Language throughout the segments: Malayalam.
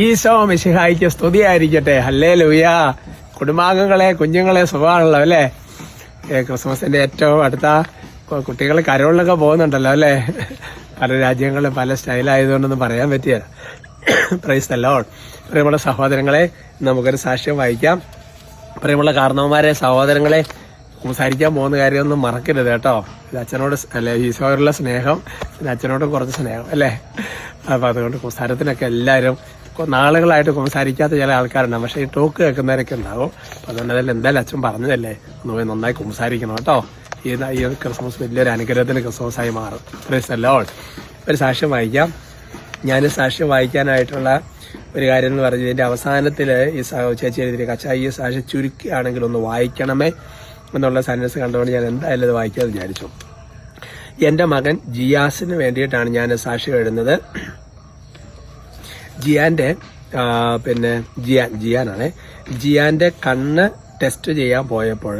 ഈശോ മിശിഹായിക്ക് സ്തുതിയായിരിക്കട്ടെ. ഹല്ലേ ലൂയ കുടുംബാംഗങ്ങളെ കുഞ്ഞുങ്ങളെ സുഖമാണല്ലോ അല്ലേ? ക്രിസ്മസിന്റെ ഏറ്റവും അടുത്ത കുട്ടികൾ കരോളിലൊക്കെ പോകുന്നുണ്ടല്ലോ അല്ലേ? പല രാജ്യങ്ങളിലും പല സ്റ്റൈലായതുകൊണ്ടൊന്നും പറയാൻ പറ്റിയ പ്രൈസ് അല്ലോ പ്രിയമുള്ള സഹോദരങ്ങളെ നമുക്കൊരു സാക്ഷ്യം വായിക്കാം. പ്രിയമുള്ള കാരണവന്മാരെ സഹോദരങ്ങളെ സംസാരിക്കാൻ പോകുന്ന കാര്യമൊന്നും മറക്കരുത് കേട്ടോ. അച്ഛനോട് അല്ലെ ഈശോയുള്ള സ്നേഹം അച്ഛനോട് കുറച്ച് സ്നേഹം അല്ലേ? അപ്പൊ അതുകൊണ്ട് കുംസാരത്തിനൊക്കെ എല്ലാവരും നാളുകളായിട്ട് കുംസാരിക്കാത്ത ചില ആൾക്കാരുണ്ടാവും. പക്ഷേ ഈ ടോക്ക് കേൾക്കുന്നവരൊക്കെ ഉണ്ടാവും. അതുകൊണ്ട് അതിൽ എന്തായാലും അച്ഛൻ പറഞ്ഞതല്ലേ? ഒന്ന് പോയി നന്നായി കുംസാരിക്കണം കേട്ടോ. ഈ ഈ ക്രിസ്മസ് വലിയൊരു അനുഗ്രഹത്തിന് ക്രിസ്മസായി മാറും. പ്രൈസല്ലോ ഒരു സാക്ഷ്യം വായിക്കാം. ഞാൻ സാക്ഷ്യം വായിക്കാനായിട്ടുള്ള ഒരു കാര്യം എന്ന് പറഞ്ഞു ഇതിന്റെ അവസാനത്തിൽ ഈ ചേച്ചി എഴുതിയിരിക്കുക അച്ഛാ ഈ സാക്ഷ്യം ചുരുക്കിയാണെങ്കിൽ ഒന്ന് വായിക്കണമേ എന്നുള്ള സന്നസ് കണ്ടുകൊണ്ട് ഞാൻ എന്തായാലും ഇത് വായിക്കാമെന്ന് വിചാരിച്ചു. എന്റെ മകൻ ജിയാസിന് വേണ്ടിയിട്ടാണ് ഞാൻ സാക്ഷ്യം എഴുതുന്നത്. ജിയാന്റെ പിന്നെ ജിയാൻ ജിയാനാണ്. ജിയാന്റെ കണ്ണ് ടെസ്റ്റ് ചെയ്യാൻ പോയപ്പോൾ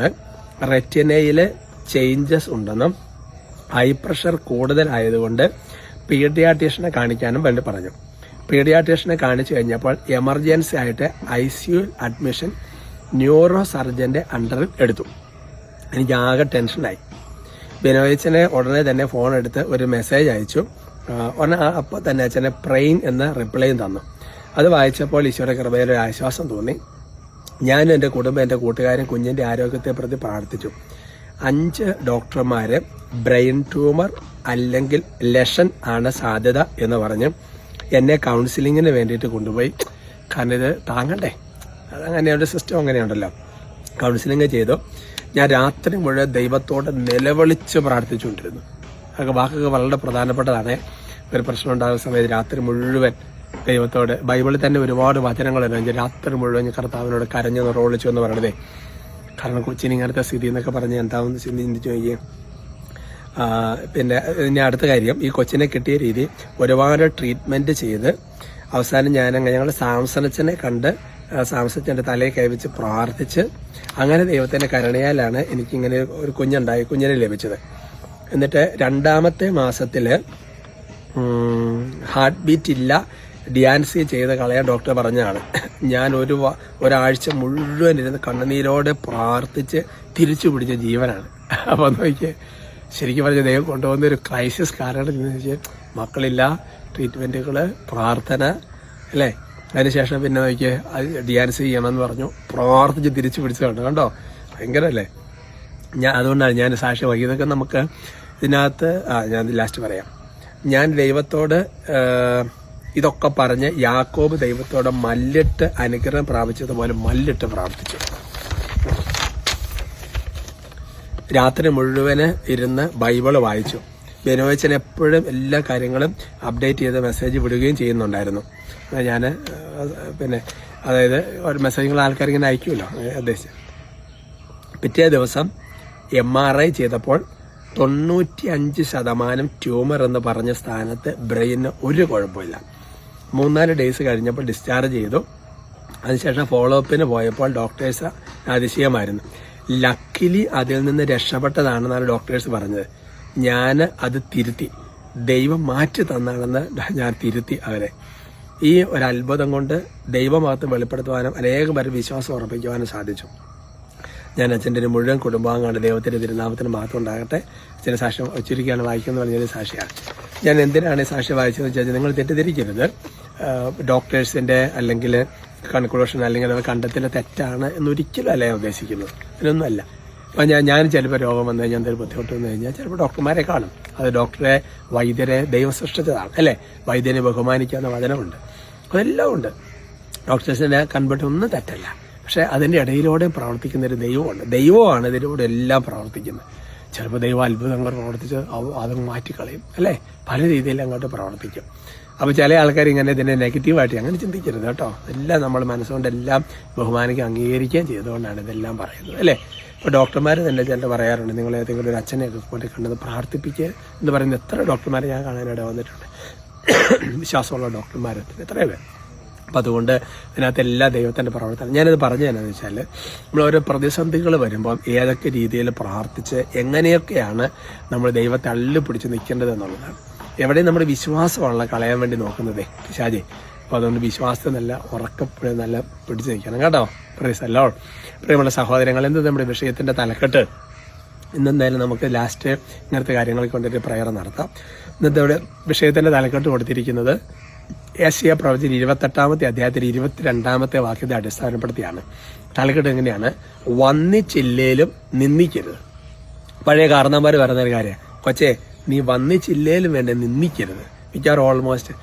റെറ്റിനയിൽ ചേഞ്ചസ് ഉണ്ടെന്നും ഹൈ പ്രഷർ കൂടുതലായതുകൊണ്ട് പീഡിയാട്രീഷ്യനെ കാണിക്കാനും വേണ്ടി പറഞ്ഞു. പീഡിയാട്രീഷ്യനെ കാണിച്ചു കഴിഞ്ഞപ്പോൾ എമർജൻസി ആയിട്ട് I C U admission neuro സർജന്റെ അണ്ടറിൽ എടുത്തു. എനിക്ക് ആകെ ടെൻഷനായി ബിനോയിച്ചനെ ഉടനെ തന്നെ ഫോൺ എടുത്ത് ഒരു മെസ്സേജ് അയച്ചു. ഉടനെ അപ്പോൾ തന്നെ അച്ഛനെ പ്രെയിൻ എന്ന റിപ്ലൈയും തന്നു. അത് വായിച്ചപ്പോൾ ഈശോയുടെ കൃപയിൽ ഒരു ആശ്വാസം തോന്നി. ഞാനും എന്റെ കുടുംബം എന്റെ കൂട്ടുകാരും കുഞ്ഞിന്റെ ആരോഗ്യത്തെ പ്രതി പ്രാർത്ഥിച്ചു. അഞ്ച് ഡോക്ടർമാർ ബ്രെയിൻ ട്യൂമർ അല്ലെങ്കിൽ ലെഷൻ ആണ് സാധ്യത എന്ന് പറഞ്ഞ് എന്നെ കൗൺസിലിങ്ങിന് വേണ്ടിയിട്ട് കൊണ്ടുപോയി. കാരണം ഇത് താങ്ങണ്ടേ? അതങ്ങനെയുണ്ട് സിസ്റ്റം അങ്ങനെയുണ്ടല്ലോ. കൗൺസിലിംഗ് ചെയ്തു. ഞാൻ രാത്രി മുഴുവൻ ദൈവത്തോട് നിലവിളിച്ച് പ്രാർത്ഥിച്ചുകൊണ്ടിരുന്നു. വാക്കൊക്കെ വളരെ പ്രധാനപ്പെട്ടതാണ്. ഒരു പ്രശ്നം ഉണ്ടാകുന്ന സമയത്ത് രാത്രി മുഴുവൻ ദൈവത്തോട് ബൈബിളിൽ തന്നെ ഒരുപാട് വചനങ്ങളുണ്ട് രാത്രി മുഴുവൻ കർത്താവിനോട് കരഞ്ഞു റോളിച്ചു എന്ന് പറയണതേ. കാരണം കൊച്ചിന് ഇങ്ങനത്തെ സ്ഥിതി എന്നൊക്കെ പറഞ്ഞ് എന്താണെന്ന് ചിന്തിച്ചു നോക്കിയേ. പിന്നെ ഇനി അടുത്ത കാര്യം ഈ കൊച്ചിനെ കിട്ടിയ രീതി ഒരുപാട് ട്രീറ്റ്മെന്റ് ചെയ്ത് അവസാനം ഞാൻ ഞങ്ങൾ സാംസനച്ചനെ കണ്ട് തലയെ തലയിൽ കൈവച്ച് പ്രാർത്ഥിച്ച് അങ്ങനെ ദൈവത്തിന്റെ കരുണയാലാണ് എനിക്കിങ്ങനെ ഒരു കുഞ്ഞുണ്ടായി കുഞ്ഞിനെ ലഭിച്ചത്. എന്നിട്ട് രണ്ടാമത്തെ മാസത്തിൽ ഹാർട്ട് ബീറ്റ് ഇല്ല. ഡിയാൻസി ചെയ്ത് കളയാൻ ഡോക്ടർ പറഞ്ഞാണ് ഞാൻ ഒരു ഒരാഴ്ച മുഴുവൻ ഇരുന്ന് കണ്ണുനീരോടെ പ്രാർത്ഥിച്ച് തിരിച്ചു പിടിച്ച ജീവനാണ്. അപ്പോൾ നോക്കിയേ ശരിക്കും പറഞ്ഞ ദൈവം കൊണ്ടുപോകുന്ന ഒരു ക്രൈസിസ് കാരണം എന്ന് വെച്ചാൽ മക്കളില്ല ട്രീറ്റ്മെന്റുകൾ പ്രാർത്ഥന അല്ലേ? അതിനുശേഷം പിന്നെ നോക്കിയേ ഡിയാൻസ് ചെയ്യണമെന്ന് പറഞ്ഞു. പ്രാർത്ഥിച്ച് തിരിച്ചു പിടിച്ചതുണ്ട് കണ്ടോ? ഭയങ്കരല്ലേ? ഞാൻ അതുകൊണ്ടാണ് ഞാൻ സാക്ഷി വഹിക്കുന്നത് നമുക്ക് ഇതിനകത്ത് ആ ഞാൻ ലാസ്റ്റ് പറയാം. ഞാൻ ദൈവത്തോട് ഇതൊക്കെ പറഞ്ഞ് യാക്കോബ് ദൈവത്തോട് മല്ലിട്ട് അനുഗ്രഹം പ്രാപിച്ചതുപോലെ മല്ലിട്ട് പ്രാർത്ഥിച്ചു. രാത്രി മുഴുവൻ ഇരുന്ന് ബൈബിൾ വായിച്ചു. ബെനോയച്ചൻ എപ്പോഴും എല്ലാ കാര്യങ്ങളും അപ്ഡേറ്റ് ചെയ്ത് മെസ്സേജ് വിടുകയും ചെയ്യുന്നുണ്ടായിരുന്നു. ഞാൻ പിന്നെ അതായത് ഒരു മെസ്സേജുകൾ ആൾക്കാർ ഇങ്ങനെ അയക്കുമല്ലോ ഉദ്ദേശിച്ച്. പിറ്റേ ദിവസം എം ആർ ഐ ചെയ്തപ്പോൾ തൊണ്ണൂറ്റി അഞ്ച് ശതമാനം ട്യൂമർ എന്ന് പറഞ്ഞ സ്ഥാനത്ത് ബ്രെയിന് ഒരു കുഴപ്പമില്ല. മൂന്നാൽ ഡേയ്സ് കഴിഞ്ഞപ്പോൾ ഡിസ്ചാർജ് ചെയ്തു. അതിനുശേഷം ഫോളോ അപ്പിന് പോയപ്പോൾ ഡോക്ടേഴ്സ് അതിശയമായിരുന്നു. ലക്കിലി അതിൽ നിന്ന് രക്ഷപ്പെട്ടതാണെന്നാണ് ഡോക്ടേഴ്സ് പറഞ്ഞത്. ഞാൻ അത് തിരുത്തി. ദൈവം മാറ്റി തന്നാണെന്ന് ഞാൻ തിരുത്തി അവരെ. ഈ ഒരു അത്ഭുതം കൊണ്ട് ദൈവമാത്രം വെളിപ്പെടുത്തുവാനും അനേകം പേർ വിശ്വാസം ഉറപ്പിക്കുവാനും സാധിച്ചു. ഞാൻ അച്ഛന്റെ മുഴുവൻ കുടുംബാംഗമാണ്. ദൈവത്തിന്റെ തിരുനാമത്തിന് മാത്രം ഉണ്ടാകട്ടെ. അച്ഛന്റെ സാക്ഷ്യം ചുരുക്കിയാണ് വായിക്കുന്നത് പറഞ്ഞൊരു സാക്ഷിയാണ്. ഞാൻ എന്തിനാണ് ഈ സാക്ഷ്യം വായിച്ചതെന്ന് വെച്ചാൽ നിങ്ങൾ തെറ്റിദ്ധരിക്കരുത്. ഡോക്ടേഴ്സിന്റെ അല്ലെങ്കിൽ കൺക്ലൂഷൻ അല്ലെങ്കിൽ അത് കണ്ടെത്തൽ തെറ്റാണ് എന്നൊരിക്കലും അല്ല ഞാൻ ഉദ്ദേശിക്കുന്നത്. അതിനൊന്നുമല്ല. അപ്പം ഞാൻ ഞാൻ ചിലപ്പോൾ രോഗം വന്നു കഴിഞ്ഞാൽ എന്തെങ്കിലും ബുദ്ധിമുട്ട് വന്നു കഴിഞ്ഞാൽ ചിലപ്പോൾ ഡോക്ടർമാരെ കാണും. അത് ഡോക്ടറെ വൈദ്യരെ ദൈവം സൃഷ്ടിച്ചതാണ്. അല്ലേ? വൈദ്യനെ ബഹുമാനിക്കാവുന്ന വചനമുണ്ട്. അതെല്ലാം ഉണ്ട്. ഡോക്ടേഴ്സിനെ കൺവേർട്ട് ഒന്നും തെറ്റല്ല. പക്ഷെ അതിന്റെ ഇടയിലൂടെ പ്രവർത്തിക്കുന്ന ഒരു ദൈവമുണ്ട്. ദൈവമാണ് ഇതിലൂടെ എല്ലാം പ്രവർത്തിക്കുന്നത്. ചിലപ്പോൾ ദൈവം അത്ഭുതങ്ങൾ പ്രവർത്തിച്ച് അത് മാറ്റിക്കളയും അല്ലേ? പല രീതിയിൽ അങ്ങോട്ട് പ്രവർത്തിക്കും. അപ്പോൾ ചില ആൾക്കാർ ഇങ്ങനെ ഇതിനെ നെഗറ്റീവായിട്ട് അങ്ങനെ ചിന്തിക്കരുത് കേട്ടോ. എല്ലാം നമ്മൾ മനസ്സുകൊണ്ട് എല്ലാം ബഹുമാനിക്കുക അംഗീകരിക്കുകയും ചെയ്തുകൊണ്ടാണ് ഇതെല്ലാം പറയുന്നത് അല്ലേ? ഇപ്പോൾ ഡോക്ടർമാർ തന്നെ ചില പറയാറുണ്ട് നിങ്ങൾ ഏതെങ്കിലും ഒരു അച്ഛനെയൊക്കെ കൊണ്ട് കണ്ടത് പ്രാർത്ഥിപ്പിക്കുക എന്ന് പറയുന്ന എത്ര ഡോക്ടർമാരെ ഞാൻ കാണാനിട വന്നിട്ടുണ്ട്. വിശ്വാസമുള്ള ഡോക്ടർമാർ എത്രയോ പേർ. അപ്പം അതുകൊണ്ട് ഇതിനകത്ത് എല്ലാ ദൈവത്തിന്റെ പ്രവർത്തനം ഞാനിത് പറഞ്ഞു തന്നെ വെച്ചാൽ നമ്മൾ ഓരോ പ്രതിസന്ധികൾ വരുമ്പോൾ ഏതൊക്കെ രീതിയിൽ പ്രാർത്ഥിച്ച് എങ്ങനെയൊക്കെയാണ് നമ്മൾ ദൈവത്തെ അള്ളി പിടിച്ച് നിൽക്കേണ്ടത് എന്നുള്ളതാണ് എവിടെയും നമ്മുടെ വിശ്വാസമാണല്ലോ കളയാൻ വേണ്ടി നോക്കുന്നതേ പിശാജി അപ്പോൾ അതുകൊണ്ട് വിശ്വാസത്തെ നല്ല ഉറക്കപ്പോഴും നല്ല പിടിച്ചു നിൽക്കണം കേട്ടോ. പ്രൈസ് അല്ലോ പ്രിയമുള്ള സഹോദരങ്ങൾ എന്ത് നമ്മുടെ വിഷയത്തിന്റെ തലക്കെട്ട്. ഇന്നെന്തായാലും നമുക്ക് ലാസ്റ്റ് ഇങ്ങനത്തെ കാര്യങ്ങൾ കൊണ്ടൊരു പ്രയർ നടത്താം. ഇന്നത്തെ ഇവിടെ വിഷയത്തിന്റെ തലക്കെട്ട് കൊടുത്തിരിക്കുന്നത് ഏഷ്യ പ്രവചന ഇരുപത്തെട്ടാമത്തെ അധ്യായത്തിൽ ഇരുപത്തിരണ്ടാമത്തെ വാക്യത്തെ അടിസ്ഥാനപ്പെടുത്തിയാണ്. തലക്കെട്ട് എങ്ങനെയാണ്? വന്നിച്ചില്ലേലും നിന്ദിക്കരുത്. പഴയ കാരണന്മാർ പറയുന്ന ഒരു കാര്യം. കൊച്ചേ നീ വന്നിച്ചില്ലേലും വേണ്ട നിന്ദിക്കരുത്. മിക്കവാറും ഓൾമോസ്റ്റ്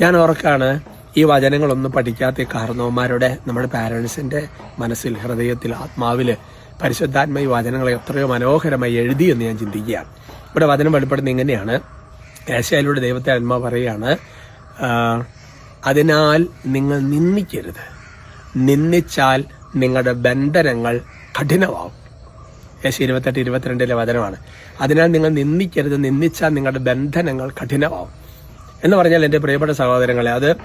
ഞാൻ ഓർക്കാണ് ഈ വചനങ്ങളൊന്നും പഠിക്കാത്ത കാരണവന്മാരുടെ നമ്മുടെ പാരൻസിന്റെ മനസ്സിൽ ഹൃദയത്തിൽ ആത്മാവിൽ പരിശുദ്ധാത്മ ഈ വചനങ്ങളെ എത്രയോ മനോഹരമായി എഴുതിയെന്ന് ഞാൻ ചിന്തിക്കുകയാണ്. ഇവിടെ വചനം വെളിപ്പെടുന്ന ഇങ്ങനെയാണ്. ഏശയിലൂടെ ദൈവത്തെ ആത്മാവ് പറയുകയാണ് അതിനാൽ നിങ്ങൾ നിന്ദിക്കരുത്. നിന്ദിച്ചാൽ നിങ്ങളുടെ ബന്ധനങ്ങൾ കഠിനമാവും. യേശു ഇരുപത്തെട്ട് ഇരുപത്തിരണ്ടിലെ വചനമാണ്. അതിനാൽ നിങ്ങൾ നിന്ദിക്കരുത് നിന്ദിച്ചാൽ നിങ്ങളുടെ ബന്ധനങ്ങൾ കഠിനമാവും. എന്ന് പറഞ്ഞാൽ എന്റെ പ്രിയപ്പെട്ട സഹോദരങ്ങളെ അത്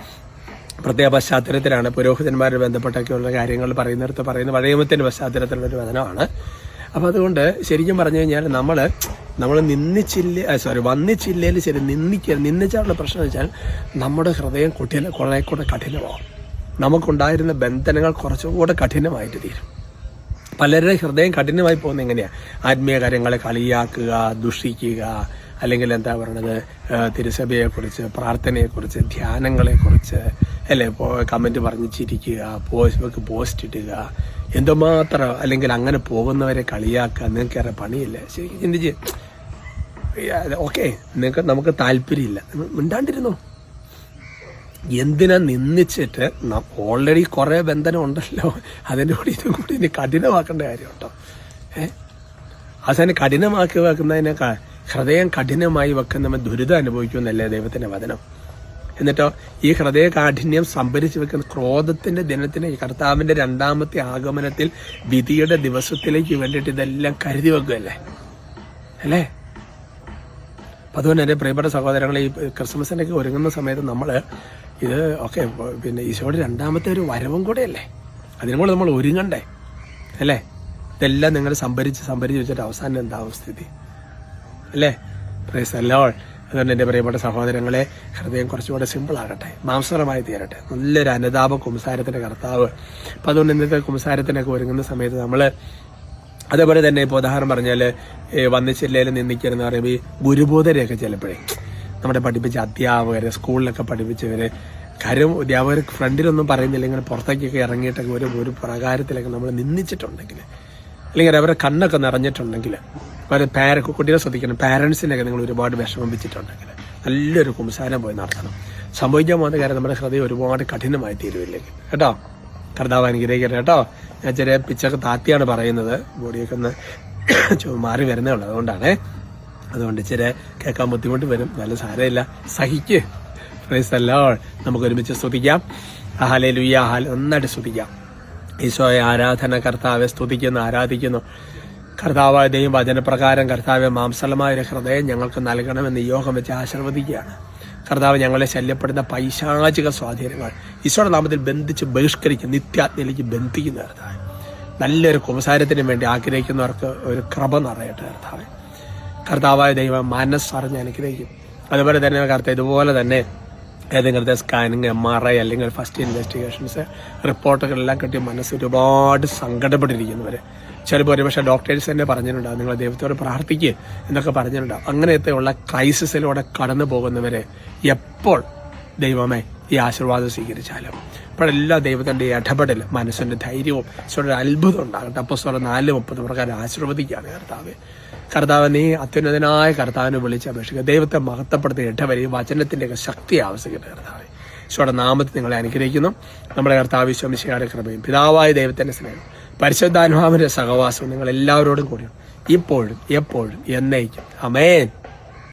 പ്രത്യേക പശ്ചാത്തലത്തിലാണ്. പുരോഹിതന്മാരുമായി ബന്ധപ്പെട്ടൊക്കെയുള്ള കാര്യങ്ങൾ പറയുന്നിടത്ത് പറയുന്ന പഴയമത്തിന്റെ പശ്ചാത്തലത്തിലുള്ള ഒരു വചനമാണ്. അപ്പോൾ അതുകൊണ്ട് ശരിക്കും പറഞ്ഞു കഴിഞ്ഞാൽ നമ്മൾ നമ്മൾ നിന്നിച്ചില്ല സോറി വന്നിച്ചില്ലേൽ ശരി നിന്നിക്കുക നിന്നിച്ചാലുള്ള പ്രശ്നം വെച്ചാൽ നമ്മുടെ ഹൃദയം കുട്ടിയിൽ കുറേ കൂടെ കഠിനമാവും. നമുക്കുണ്ടായിരുന്ന ബന്ധനങ്ങൾ കുറച്ചുകൂടെ കഠിനമായിട്ട് തീരും. പലരുടെ ഹൃദയം കഠിനമായി പോകുന്നത് എങ്ങനെയാണ് ആത്മീയ കാര്യങ്ങളെ കളിയാക്കുക ദുഷിക്കുക അല്ലെങ്കിൽ എന്താ പറയണത് ഏഹ് തിരുസഭയെക്കുറിച്ച് പ്രാർത്ഥനയെക്കുറിച്ച് ധ്യാനങ്ങളെക്കുറിച്ച് അല്ലേ? കമന്റ് പറഞ്ഞ് ചിരിക്കുക പോസ്റ്റ് പോസ്റ്റ് ഇടുക എന്തുമാത്രം അല്ലെങ്കിൽ അങ്ങനെ പോകുന്നവരെ കളിയാക്കുക നിങ്ങൾക്കേറെ പണിയില്ല. ശരിക്കും ചിന്തിച്ച് ഓക്കെ നിങ്ങൾക്ക് നമുക്ക് താല്പര്യമില്ല. മിണ്ടാണ്ടിരുന്നോ? എന്തിനാ നിന്നിച്ചിട്ട് ഓൾറെഡി കുറേ ബന്ധനം ഉണ്ടല്ലോ. അതിന്റെ കൂടി ഇതും കൂടി ഇനി കഠിനമാക്കേണ്ട കാര്യം കേട്ടോ ഏ? അവസാനം കഠിനമാക്കി വെക്കുന്നതിനേക്കാൾ ഹൃദയം കഠിനമായി വെക്കുന്നവൻ ദുരിതം അനുഭവിക്കുമെന്നല്ലേ ദൈവത്തിന്റെ വചനം? എന്നിട്ടോ ഈ ഹൃദയ കാഠിന്യം സംഭരിച്ചു വെക്കുന്ന ക്രോധത്തിന്റെ ദിനത്തിന് കർത്താവിന്റെ രണ്ടാമത്തെ ആഗമനത്തിൽ വിധിയുടെ ദിവസത്തിലേക്ക് വേണ്ടിയിട്ട് ഇതെല്ലാം കരുതി വെക്കുകയല്ലേ? അല്ലേ? അപ്പൊ അതുകൊണ്ട് എന്റെ പ്രിയപ്പെട്ട സഹോദരങ്ങളെ ഈ ക്രിസ്മസിനൊക്കെ ഒരുങ്ങുന്ന സമയത്ത് നമ്മൾ ഇത് ഓക്കെ പിന്നെ ഈശോയുടെ രണ്ടാമത്തെ ഒരു വരവും കൂടെയല്ലേ? അതിനും നമ്മൾ ഒരുങ്ങണ്ടേ? അല്ലേ? ഇതെല്ലാം നിങ്ങൾ സംഭരിച്ച് സംഭരിച്ച് വെച്ചിട്ട് അവസാനം എന്താവും സ്ഥിതി? അല്ലേ? പ്രൈസ് അല്ലോൾ അതുകൊണ്ട് എന്റെ പ്രിയപ്പെട്ട സഹോദരങ്ങളെ ഹൃദയം കുറച്ചുകൂടെ സിമ്പിൾ ആകട്ടെ. മാംസപരമായി തീരട്ടെ. നല്ലൊരു അനുതാപ കുംസാരത്തിന്റെ കർത്താവ്. അപ്പം അതുകൊണ്ട് ഇന്നത്തെ കുംസാരത്തിനൊക്കെ ഒരുങ്ങുന്ന സമയത്ത് നമ്മൾ അതേപോലെ തന്നെ ഇപ്പോൾ ഉദാഹരണം പറഞ്ഞാൽ വന്നിച്ചില്ലയിൽ നിന്നിക്കരുന്ന് പറയുമ്പോൾ ഈ ഗുരുബോധരെയൊക്കെ ചിലപ്പോഴേ നമ്മുടെ പഠിപ്പിച്ച അധ്യാപകർ സ്കൂളിലൊക്കെ പഠിപ്പിച്ചവർ കാര്യം അധ്യാപകർ ഫ്രണ്ടിലൊന്നും ഇങ്ങനെ പുറത്തേക്കൊക്കെ ഇറങ്ങിയിട്ടൊക്കെ ഒരു ഒരു പ്രകാരത്തിലൊക്കെ നമ്മൾ നിന്നിച്ചിട്ടുണ്ടെങ്കിൽ അല്ലെങ്കിൽ അവരുടെ കണ്ണൊക്കെ നിറഞ്ഞിട്ടുണ്ടെങ്കിൽ പാര കുട്ടികളെ ശ്രദ്ധിക്കണം. പാരൻസിനൊക്കെ നിങ്ങൾ ഒരുപാട് വിഷമിപ്പിച്ചിട്ടുണ്ടെങ്കിൽ നല്ലൊരു കുംസാരം പോയി നടത്തണം. സംഭവിക്കാൻ പോകുന്ന കാര്യം നമ്മുടെ ഹൃദയം ഒരുപാട് കഠിനമായി തീരുവില്ലെങ്കിൽ കേട്ടോ? കർത്താവ് അനുഗ്രഹിക്കട്ടെ കേട്ടോ? ഞാൻ ചെറിയ പിച്ചൊക്കെ താത്തിയാണ് പറയുന്നത്. ബോഡിയൊക്കെ ഒന്ന് മാറി വരുന്നേ ഉള്ളൂ. അതുകൊണ്ടാണേ. അതുകൊണ്ട് ഇച്ചിരി കേൾക്കാൻ ബുദ്ധിമുട്ട് വരും. നല്ല സാരമില്ല. സഹിക്ക്. പ്രൈസ് അല്ലോ നമുക്ക് ഒരുമിച്ച് സ്തുതിക്കാം. അഹാലെ ലുയ്യ അഹാൽ നന്നായിട്ട് സ്തുതിക്കാം. ഈശോയെ ആരാധന കർത്താവെ സ്തുതിക്കുന്നു ആരാധിക്കുന്നു. കർത്താവായ ദൈവം വചനപ്രകാരം കർത്താവെ മാംസലമായ ഒരു ഹൃദയം ഞങ്ങൾക്ക് നൽകണമെന്ന് യോഗം വെച്ച് ആശീർവദിക്കുകയാണ്. കർത്താവ് ഞങ്ങളെ ശല്യപ്പെടുന്ന പൈശാചിക സ്വാധീനങ്ങൾ ഈശോയുടെ നാമത്തിൽ ബന്ധിച്ച് ബഹിഷ്കരിക്കും നിത്യാത്മയിലേക്ക് ബന്ധിക്കുന്ന കർത്താവ്. നല്ലൊരു കുമസാരത്തിന് വേണ്ടി ആഗ്രഹിക്കുന്നവർക്ക് ഒരു കൃപ നിറയട്ടെ കർത്താവ്. കർത്താവായ ദൈവം മനസ്സറിഞ്ഞ് അനുഗ്രഹിക്കും. അതുപോലെ തന്നെ കർത്താവ് ഇതുപോലെ തന്നെ ഏതെങ്കിലും സ്കാനിങ് എം ആർ ഐ അല്ലെങ്കിൽ ഫസ്റ്റ് ഇൻവെസ്റ്റിഗേഷൻസ് റിപ്പോർട്ടുകളെല്ലാം കിട്ടി മനസ്സ് ഒരുപാട് സങ്കടപ്പെട്ടിരിക്കുന്നവർ ചിലപ്പോൾ ഒരുപക്ഷെ ഡോക്ടേഴ്സ് തന്നെ പറഞ്ഞിട്ടുണ്ടാവും നിങ്ങൾ ദൈവത്തോട് പ്രാർത്ഥിക്കുക എന്നൊക്കെ പറഞ്ഞിട്ടുണ്ടാവും. അങ്ങനത്തെയുള്ള ക്രൈസിസിലൂടെ കടന്നു പോകുന്നവരെ എപ്പോൾ ദൈവമേ ഈ ആശീർവാദം സ്വീകരിച്ചാലും? അപ്പോഴെല്ലാ ദൈവത്തിന്റെ ഇടപെടൽ മനസ്സിന്റെ ധൈര്യവും ഒരു അത്ഭുതം ഉണ്ടാകട്ടെ. അപ്പോൾ സ്വരം നാല് മുപ്പത് പ്രകാരം ആശീർവദിക്കുകയാണ് കർത്താവ്. കർത്താവ് നീ അത്യുന്നതനായ കർത്താവിനെ വിളിച്ച് അപേക്ഷിക്കുക. ദൈവത്തെ മഹത്വപ്പെടുത്തി ഇട്ടവരി വചനത്തിന്റെയൊക്കെ ശക്തി ആവശ്യപ്പെട്ട കർത്താവ്. ഈശോയുടെ നാമത്തെ നിങ്ങളെ അനുഗ്രഹിക്കുന്നു. നമ്മുടെ കർത്താവ് വിശ്വമിശയുടെ കൃപയും പിതാവായ ദൈവത്തിന്റെ സ്നേഹം പരിശുദ്ധാനുഭാവിന്റെ സഹവാസവും നിങ്ങൾ എല്ലാവരോടും കൂടിയും ഇപ്പോഴും എപ്പോഴും എന്നേക്കും. അമേൻ